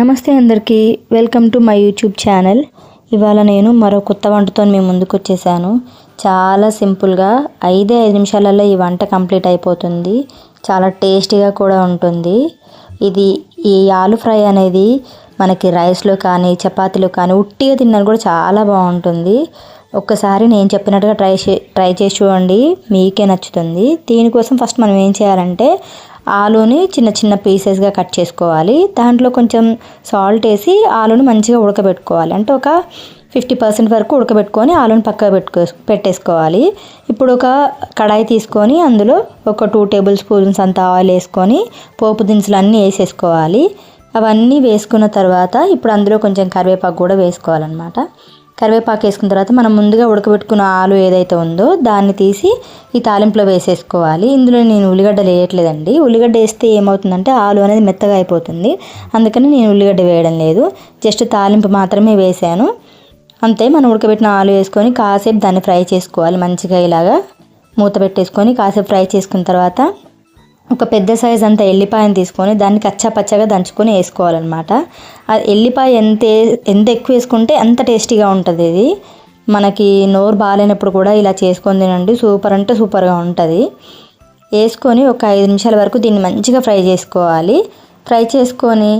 నమస్తే అందరికీ welcome to my YouTube channel. ఇవాళ నేను మరో కొత్త వంటతో మీ ముందుకు వచ్చేసాను. చాలా సింపుల్గా ఐదే ఐదు నిమిషాలలో ఈ వంట కంప్లీట్ అయిపోతుంది. చాలా టేస్టీగా కూడా ఉంటుంది. ఇది ఈ ఆలు ఫ్రై అనేది మనకి రైస్లో కానీ చపాతీలో కానీ ఉట్టిగా తిన్నాను కూడా చాలా బాగుంటుంది. ఒక్కసారి నేను చెప్పినట్టుగా ట్రై చే ట్రై చేసి చూడండి. మీకే నచ్చుతుంది. దీనికోసం ఫస్ట్ మనం ఏం చేయాలంటే ఆలూని చిన్న చిన్న పీసెస్గా కట్ చేసుకోవాలి. దాంట్లో కొంచెం సాల్ట్ వేసి ఆలూని మంచిగా ఉడకబెట్టుకోవాలి. అంటే ఒక ఫిఫ్టీ పర్సెంట్ వరకు ఉడకబెట్టుకొని ఆలుని పక్కకు పెట్టుకో పెట్టేసుకోవాలి. ఇప్పుడు ఒక కడాయి తీసుకొని అందులో ఒక టూ టేబుల్ స్పూన్స్ అంత ఆయిల్ వేసుకొని పోపు దినుసులు అన్నీ వేసేసుకోవాలి. అవన్నీ వేసుకున్న తర్వాత ఇప్పుడు అందులో కొంచెం కరివేపాకు కూడా వేసుకోవాలన్నమాట. కరివేపాకు వేసుకున్న తర్వాత మనం ముందుగా ఉడకబెట్టుకున్న ఆలు ఏదైతే ఉందో దాన్ని తీసి ఈ తాలింపులో వేసేసుకోవాలి. ఇందులో నేను ఉల్లిగడ్డలు వేయట్లేదండి. ఉల్లిగడ్డ వేస్తే ఏమవుతుందంటే ఆలు అనేది మెత్తగా అయిపోతుంది. అందుకని నేను ఉల్లిగడ్డ వేయడం లేదు. జస్ట్ తాలింపు మాత్రమే వేసాను అంతే మనం ఉడకబెట్టిన ఆలు వేసుకొని కాసేపు దాన్ని ఫ్రై చేసుకోవాలి. మంచిగా ఇలాగా మూత పెట్టేసుకొని కాసేపు ఫ్రై చేసుకున్న తర్వాత ఒక పెద్ద సైజ్ అంత ఎల్లిపాయను తీసుకొని దాన్ని కచ్చాపచ్చగా దంచుకొని వేసుకోవాలన్నమాట. ఆ ఎల్లిపాయ ఎంత ఎంత ఎక్కువ వేసుకుంటే అంత టేస్టీగా ఉంటుంది ఇది. మనకి నోరు బాగాలేనప్పుడు కూడా ఇలా చేసుకొని తినండి. సూపర్ అంటే సూపర్గా ఉంటుంది. వేసుకొని ఒక ఐదు నిమిషాల వరకు దీన్ని మంచిగా ఫ్రై చేసుకోవాలి. ఫ్రై చేసుకొని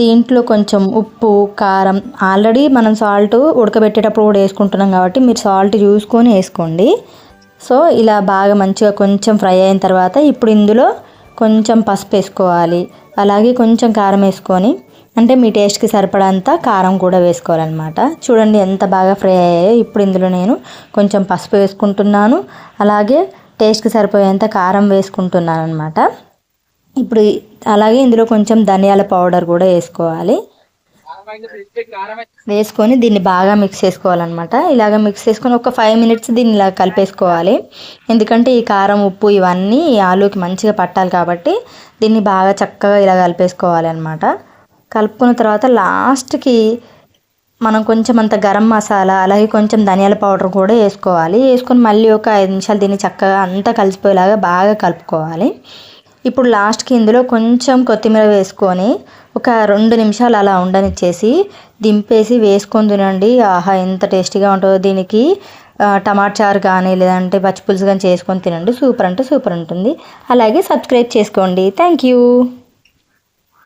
దీంట్లో కొంచెం ఉప్పు కారం ఆల్రెడీ మనం సాల్ట్ ఉడకబెట్టేటప్పుడు కూడా వేసుకుంటున్నాం కాబట్టి మీరు సాల్ట్ చూసుకొని వేసుకోండి. సో ఇలా బాగా మంచిగా కొంచెం ఫ్రై అయిన తర్వాత ఇప్పుడు ఇందులో కొంచెం పసుపు వేసుకోవాలి అలాగే కొంచెం కారం వేసుకొని అంటే మీ టేస్ట్కి సరిపడంత కారం కూడా వేసుకోవాలన్నమాట. చూడండి ఎంత బాగా ఫ్రై అయ్యాయో. ఇప్పుడు ఇందులో నేను కొంచెం పసుపు వేసుకుంటున్నాను. అలాగే టేస్ట్కి సరిపోయేంత కారం వేసుకుంటున్నాను అనమాట ఇప్పుడు అలాగే ఇందులో కొంచెం ధనియాల పౌడర్ కూడా వేసుకోవాలి. వేసుకొని దీన్ని బాగా మిక్స్ చేసుకోవాలన్నమాట. ఇలాగ మిక్స్ చేసుకొని ఒక ఫైవ్ మినిట్స్ దీన్ని ఇలా కలిపేసుకోవాలి. ఎందుకంటే ఈ కారం ఉప్పు ఇవన్నీ ఈ ఆలూకి మంచిగా పట్టాలి కాబట్టి దీన్ని బాగా చక్కగా ఇలా కలిపేసుకోవాలి అనమాట కలుపుకున్న తర్వాత లాస్ట్కి మనం కొంచెం అంత గరం మసాలా అలాగే కొంచెం ధనియాల పౌడర్ కూడా వేసుకోవాలి. వేసుకొని మళ్ళీ ఒక ఐదు నిమిషాలు దీన్ని చక్కగా అంతా కలిసిపోయేలాగా బాగా కలుపుకోవాలి. ఇప్పుడు లాస్ట్కి ఇందులో కొంచెం కొత్తిమీర వేసుకొని ఒక రెండు నిమిషాలు అలా ఉండనిచ్చేసి దింపేసి వేసుకొని తినండి. ఆహా ఎంత టేస్టీగా ఉంటుందో. దీనికి టమాటా చారు కానీ లేదంటే పచ్చిపులుసు కానీ చేసుకొని తినండి. సూపర్ అంటే సూపర్ ఉంటుంది. అలాగే సబ్స్క్రైబ్ చేసుకోండి. Thank you.